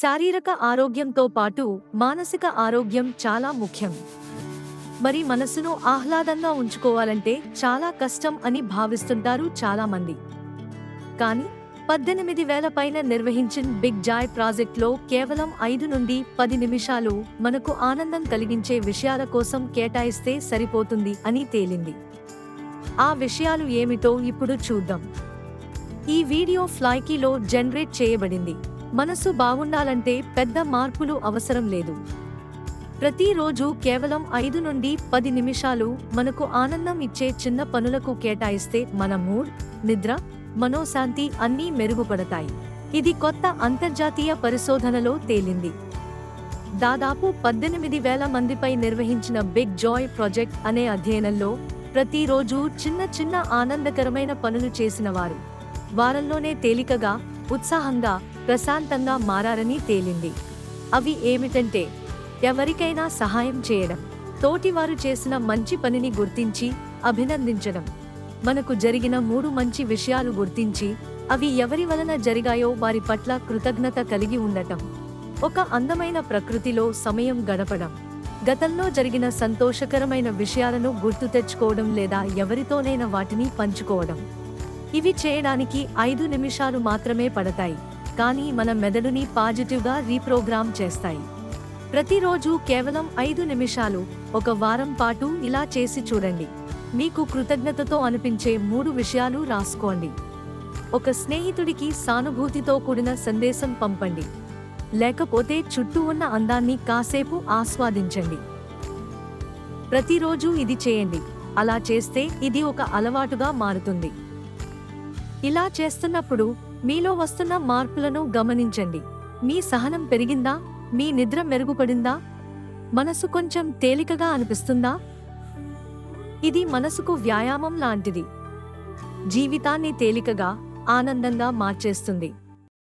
శారీరక ఆరోగ్యంతో పాటు మానసిక ఆరోగ్యం చాలా ముఖ్యం. మరి మనసును ఆహ్లాదంగా ఉంచుకోవాలంటే చాలా కష్టం అని భావిస్తుంటారు చాలామంది. కానీ పద్దెనిమిది వేల పైన నిర్వహించిన బిగ్ జాయ్ ప్రాజెక్ట్లో కేవలం ఐదు నుండి పది నిమిషాలు మనకు ఆనందం కలిగించే విషయాల కోసం కేటాయిస్తే సరిపోతుంది అని తేలింది. ఆ విషయాలు ఏమిటో ఇప్పుడు చూద్దాం. ఈ వీడియో ఫ్లైకీలో జనరేట్ చేయబడింది. మనసు బాగుండాలంటే పెద్ద మార్పులు అవసరం లేదు. ప్రతిరోజు కేవలం ఐదు నుండి పది నిమిషాలు మనకు ఆనందం ఇచ్చే చిన్న పనులకు కేటాయిస్తే మన మూడ్ నిద్ర మనోశాంతి అన్నీ మెరుగుపడతాయి. ఇది కొత్త అంతర్జాతీయ పరిశోధనలో తేలింది. దాదాపు పద్దెనిమిది వేల మందిపై నిర్వహించిన బిగ్ జాయ్ ప్రాజెక్ట్ అనే అధ్యయనంలో ప్రతిరోజు చిన్న చిన్న ఆనందకరమైన పనులు చేసిన వారు. వారంలోనే తేలికగా ఉత్సాహంగా ప్రశాంతంగా మారారని తేలింది. అవి ఏమిటంటే ఎవరికైనా సహాయం చేయడం తోటివారు చేసిన మంచి పనిని గుర్తించి అభినందించడం. మనకు జరిగిన మూడు మంచి విషయాలు గుర్తించి అవి ఎవరి వలన జరిగాయో వారి పట్ల కృతజ్ఞత కలిగి ఉండటం. ఒక అందమైన ప్రకృతిలో సమయం గడపడం. గతంలో జరిగిన సంతోషకరమైన విషయాలను గుర్తు తెచ్చుకోవడం లేదా ఎవరితోనైనా వాటిని పంచుకోవడం. ఇవి చేయడానికి ఐదు నిమిషాలు మాత్రమే పడతాయి. కానీ మన మెదడుని పాజిటివ్గా రీప్రోగ్రామ్ చేస్తాయి. ప్రతిరోజు కేవలం ఐదు నిమిషాలు ఒక వారం పాటు ఇలా చేసి చూడండి. మీకు కృతజ్ఞతతో అనిపించే మూడు విషయాలు రాసుకోండి. ఒక స్నేహితుడికి సానుభూతితో కూడిన సందేశం పంపండి. లేకపోతే చుట్టూ ఉన్న అందాన్ని కాసేపు ఆస్వాదించండి. ప్రతిరోజు ఇది చేయండి. అలా చేస్తే ఇది ఒక అలవాటుగా మారుతుంది. ఇలా చేస్తున్నప్పుడు మీలో వస్తున్న మార్పులను గమనించండి. మీ సహనం పెరిగిందా? మీ నిద్ర మెరుగుపడిందా? మనసు కొంచెం తేలికగా అనిపిస్తుందా? ఇది మనసుకు వ్యాయామం లాంటిది. జీవితాన్ని తేలికగా ఆనందంగా మార్చేస్తుంది.